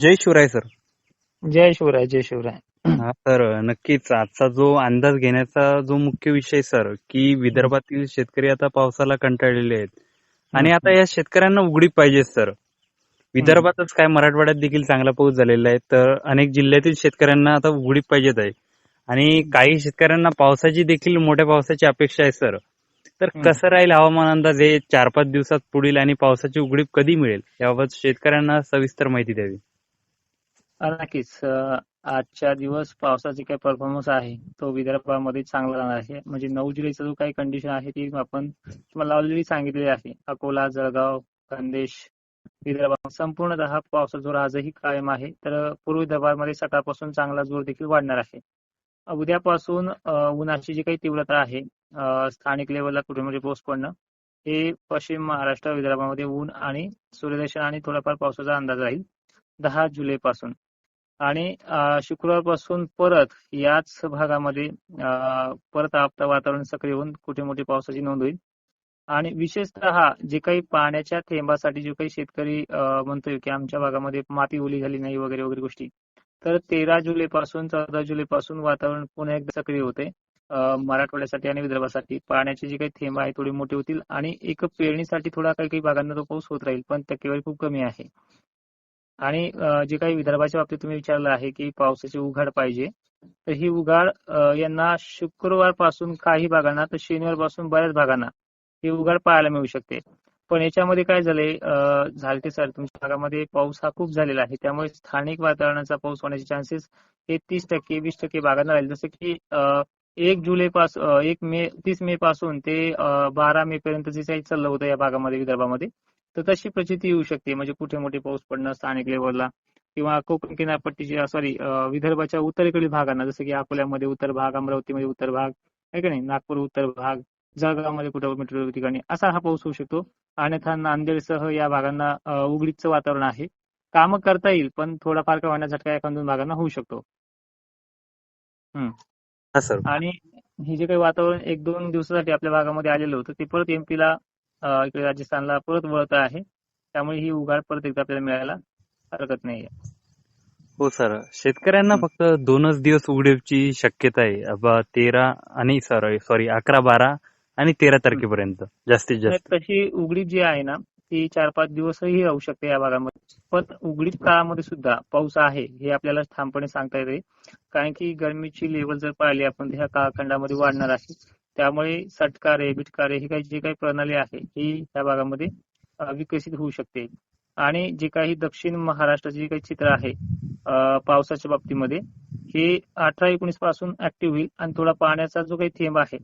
जय Shivrai sir. जय शिवराय जय शिवराय. हा सर नक्कीच. आजचा जो अंदाज घेण्याचा जो मुख्य विषय सर की विदर्भातील शेतकरी आता पावसाला कंटाळलेले आहेत. आणि आता या शेतकऱ्यांना उघडीप पाहिजे सर. विदर्भातच काय मराठवाड्यात देखील चांगला पाऊस झालेला आहे तर अनेक जिल्ह्यातील शेतकऱ्यांना आता उघडीप पाहिजेत आहे. आणि काही शेतकऱ्यांना पावसाची देखील मोठ्या पावसाची अपेक्षा आहे सर. तर. कसं राहील हवामान अंदाज? हे चार पाच दिवसात पुढील आणि पावसाची उघडीप कधी मिळेल? याबाबत शेतकऱ्यांना सविस्तर माहिती द्यावी. नक्कीच. आजच्या दिवस पावसाचा काही परफॉर्मन्स आहे तो विदर्भामध्ये चांगला राहणार आहे. म्हणजे नऊ जुलैचा जो काही कंडिशन आहे ती आपण तुम्हाला ऑलरेडी सांगितलेली आहे. अकोला जळगाव खानदेश विदर्भात संपूर्णतः पावसाचा जोर आजही कायम आहे. तर पूर्व विदर्भामध्ये सकाळपासून चांगला जोर देखील वाढणार आहे. उद्यापासून उन्हाची जी काही तीव्रता आहे स्थानिक लेवलला कुठे म्हणजे पाऊस पडणं हे पश्चिम महाराष्ट्र विदर्भामध्ये ऊन आणि सूर्यदर्शन आणि थोडाफार पावसाचा अंदाज राहील. दहा जुलै पासून आणि शुक्रवारपासून परत याच भागामध्ये परत आपलं वातावरण सक्रिय होऊन कुठे मोठी पावसाची नोंद होईल. आणि विशेषतः जे काही पाण्याच्या थेंबासाठी जे काही शेतकरी म्हणतोय की आमच्या भागामध्ये माती ओली झाली नाही वगैरे वगैरे गोष्टी तर तेरा जुलै पासून चौदा जुलै पासून वातावरण पुन्हा एकदा सक्रिय होते. मराठवाड्यासाठी आणि विदर्भासाठी. पाण्याचे जे काही थेंब आहे थोडे मोठे होतील आणि एक पेरणीसाठी थोडा काही काही भागांना तो पाऊस होत राहील पण टक्केवारी खूप कमी आहे. आणि जे काही विदर्भाच्या बाबतीत तुम्ही विचारलं आहे की पावसाची उघाड पाहिजे तर ही उघाड यांना यांना शुक्रवारपासून काही भागांना तर शनिवारपासून बऱ्याच भागांना ही उघाड पाहायला मिळू शकते. पण याच्यामध्ये काय झालंय झालते सर तुमच्या भागामध्ये पाऊस हा खूप झालेला आहे. त्यामुळे स्थानिक वातावरणाचा पाऊस होण्याचे चान्सेस हे तीस टक्के वीस टक्के भागांना राहील. जसं की एक जुलै पासून एक मे तीस मे पासून ते बारा मे पर्यंत जे काही चाललं होतं या भागामध्ये विदर्भामध्ये तर तशी प्रचिती येऊ शकते. म्हणजे कुठे मोठे पाऊस पडणं स्थानिक लेवलला किंवा कोकण किनारपट्टीच्या सॉरी विदर्भाच्या उत्तरेकडील भागांना जसं की अकोल्यामध्ये उत्तर भाग अमरावतीमध्ये उत्तर भाग आहे का नाही? नागपूर उत्तर भाग जळगावमध्ये कुठं कुठे ठिकाणी असा हा पाऊस होऊ शकतो. अन्यथा नांदेडसह या भागांना उघडीचं वातावरण आहे. कामं करता येईल पण थोडाफार का होण्याचा झटका एखाद दोन भागांना होऊ शकतो. हा आणि हे जे काही वातावरण एक दोन दिवसासाठी आपल्या भागामध्ये आलेलं होतं ते परत एमपीला इकडे राजस्थानला परत वळत आहे. त्यामुळे ही उघाड परत एकदा आपल्याला मिळायला हरकत नाही हो सर. शेतकऱ्यांना. फक्त दोनच दिवस उघडीपची शक्यता आहे. अब तेरा आणि सॉरी सॉरी अकरा बारा आणि तेरा तारखेपर्यंत. जास्तीत जास्त. तशी उघडीप जी आहे ना ती चार पाच दिवसही राहू शकते या भागामध्ये. पण उघडीप काळामध्ये सुद्धा पाऊस आहे हे आपल्याला ठामपणे सांगता येते. कारण की गरमीची लेवल जर पाहिली आपण ह्या काळखंडामध्ये वाढणार आहे. त्यामुळे सटकारे बिटकारे ही काही जी काही प्रणाली आहे ही या भागामध्ये विकसित होऊ शकते. आणि जे काही दक्षिण महाराष्ट्राचे जे काही चित्र आहे पावसाच्या बाबतीमध्ये हे अठरा एकोणीसपासून ऍक्टिव्ह होईल आणि थोडा पाण्याचा जो काही थेंब आहे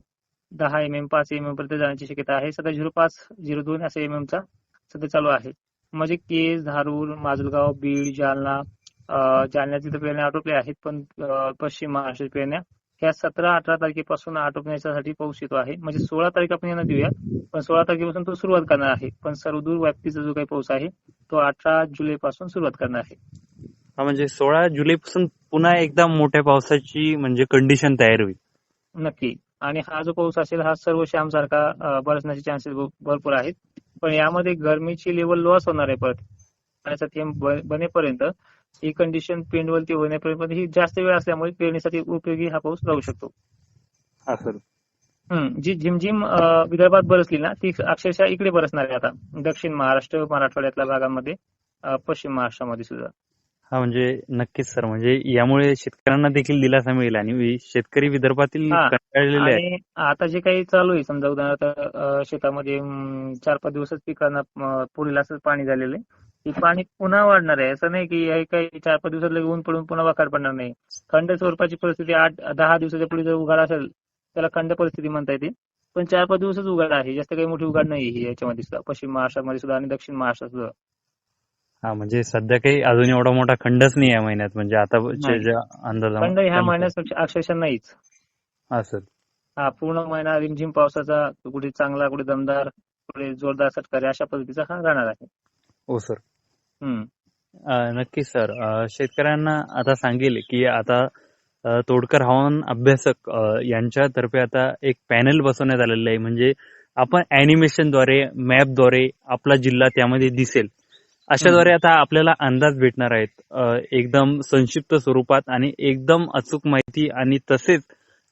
दहा एम एम पाच एम एम पर्यंत जाण्याची शक्यता आहे. सध्या झिरो पाच झिरो दोन असा एम चा सध्या चालू आहे. म्हणजे केस धारूर माजलगाव बीड जालना जालन्याचे तर पेरण्या आटोपल्या आहेत पण पश्चिम महाराष्ट्रातील पेरण्या ह्या सतरा अठरा तारखेपासून आटोपण्यासाठी पाऊस येतो आहे. म्हणजे सोळा तारीख आपण यांना देऊया पण सोळा तारखेपासून तो सुरुवात करणार आहे. पण सर्वदूर व्याप्तीचा जो काही पाऊस आहे तो अठरा जुलै पासून सुरुवात करणार आहे. हा म्हणजे सोळा जुलैपासून पुन्हा एकदा मोठ्या पावसाची म्हणजे कंडिशन तयार होईल. नक्की. आणि हा जो पाऊस असेल हा सर्व श्यामसारखा अ, बरसण्याचे चान्सेस भरपूर आहेत. पण यामध्ये गरमीची लेवल लॉस होणार आहे परत. पाण्याचा थेंब बनेपर्यंत ही कंडिशन पेंडवलती होण्यापर्यंत ही जास्त वेळ असल्यामुळे पेरणीसाठी उपयोगी हा पाऊस राहू शकतो. हा सर. हम्म, जी झिमझिम विदर्भात बरसली ना ती अक्षरशः इकडे बरसणार आहे आता. दक्षिण महाराष्ट्र मराठवाड्यातल्या भागामध्ये पश्चिम महाराष्ट्रामध्ये सुद्धा. हा म्हणजे नक्कीच सर. म्हणजे यामुळे शेतकऱ्यांना देखील दिलासा मिळेल आणि शेतकरी विदर्भातील. कंटाळलेले आता जे काही चालू आहे समजा उदाहरणार्थ शेतामध्ये चार पाच दिवसच पिकांना अ, पुरेल असं पाणी झालेलं आहे. ते पाणी पुन्हा वाढणार आहे. असं नाही की हे काही चार पाच दिवसात ऊन पडून पुन्हा वाखाड पडणार नाही. खंड स्वरूपाची परिस्थिती आठ दहा दिवसाच्या पुढे जर उघाड असेल त्याला खंड परिस्थिती म्हणता येते. पण चार पाच दिवसच उघाड आहे. जास्त काही मोठी उघाड नाही ही याच्यामध्ये सुद्धा. पश्चिम महाराष्ट्रामध्ये सुद्धा आणि दक्षिण महाराष्ट्रात सुद्धा. हा म्हणजे सध्या काही अजून एवढा मोठा खंडच नाही या महिन्यात. म्हणजे आता खंड ह्या महिन्यात अक्षरशः नाहीच. सर हा पूर्ण महिना रिमझिम पावसाचा कुठे चांगला कुठे दमदार कुठे जोरदार सटकारी अशा पद्धतीचा हा राहणार आहे. हो सर. नक्कीच सर. शेतकऱ्यांना आता सांगेल की आता तोडकर हवामान अभ्यासक यांच्यातर्फे आता एक पॅनल बसवण्यात आलेलं आहे. म्हणजे आपण अॅनिमेशनद्वारे मॅपद्वारे आपला जिल्हा त्यामध्ये दिसेल. अशाद्वारे आता आपल्याला अंदाज भेटणार आहेत. एकदम संक्षिप्त स्वरूपात आणि एकदम अचूक माहिती आणि तसेच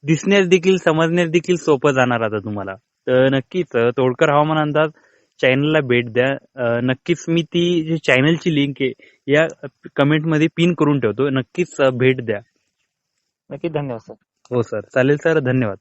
दिसण्यास देखील समजण्यास देखील सोपं जाणार आता तुम्हाला. तर नक्कीच तोडकर हवामान अंदाज चॅनलला भेट द्या. नक्कीच मी ती जी चॅनलची लिंक आहे या कमेंटमध्ये पिन करून ठेवतो. नक्कीच भेट द्या. नक्की धन्यवाद सर. हो सर. चालेल सर. धन्यवाद.